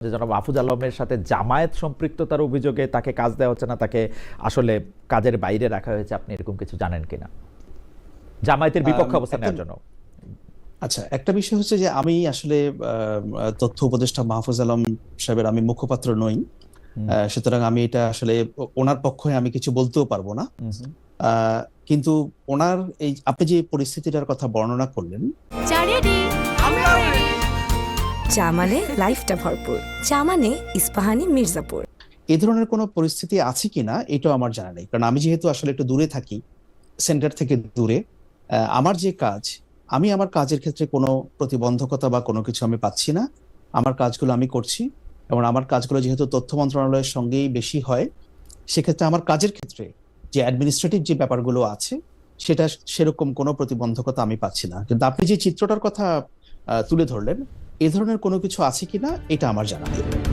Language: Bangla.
যে জনাব আফুজ আলমের সাথে জামায়াত সম্পৃক্ততার অভিযোগে তাকে কাজ দেওয়া হচ্ছে না তাকে আসলে কাজের বাইরে রাখা হয়েছে আপনি এরকম কিছু জানেন কিনা? জামায়াতের বিপক্ষে আম, অবস্থান নেওয়ার জন্য। আচ্ছা একটা বিষয় হচ্ছে যে আমি আসলে আহ, তথ্য উপদেষ্টা মাহফুজ আলম সাহেবের আমি মুখপাত্র নই। আহ, সুতরাং আমি এটা আসলে ওনার পক্ষে আমি কিছু বলতেও পারব না। কিন্তু ওনার এই আপনি যে পরিস্থিতিটার কথা বর্ণনা করলেন চা লাইফটা ভরপুর। চা ইস্পাহানি মির্জাপুর। এই ধরনের কোনো পরিস্থিতি আছে কিনা, এটাও আমার জানা নেই। কারণ আমি যেহেতু আসলে একটু দূরে থাকি, সেন্টার থেকে দূরে আমার যে কাজ, আমি আমার কাজের ক্ষেত্রে কোনো প্রতিবন্ধকতা বা কোনো কিছু আমি পাচ্ছি না। আমার কাজগুলো আমি করছি এবং আমার কাজগুলো যেহেতু তথ্য মন্ত্রণালয়ের সঙ্গেই বেশি হয়, সেক্ষেত্রে আমার কাজের ক্ষেত্রে যে অ্যাডমিনিস্ট্রেটিভ যে ব্যাপারগুলো আছে, সেটা সেরকম কোনো প্রতিবন্ধকতা আমি পাচ্ছি না। কিন্তু আপনি যে চিত্রটার কথা তুলে ধরলেন এ ধরনের কোনো কিছু আছে কি না এটা আমার জানা নেই।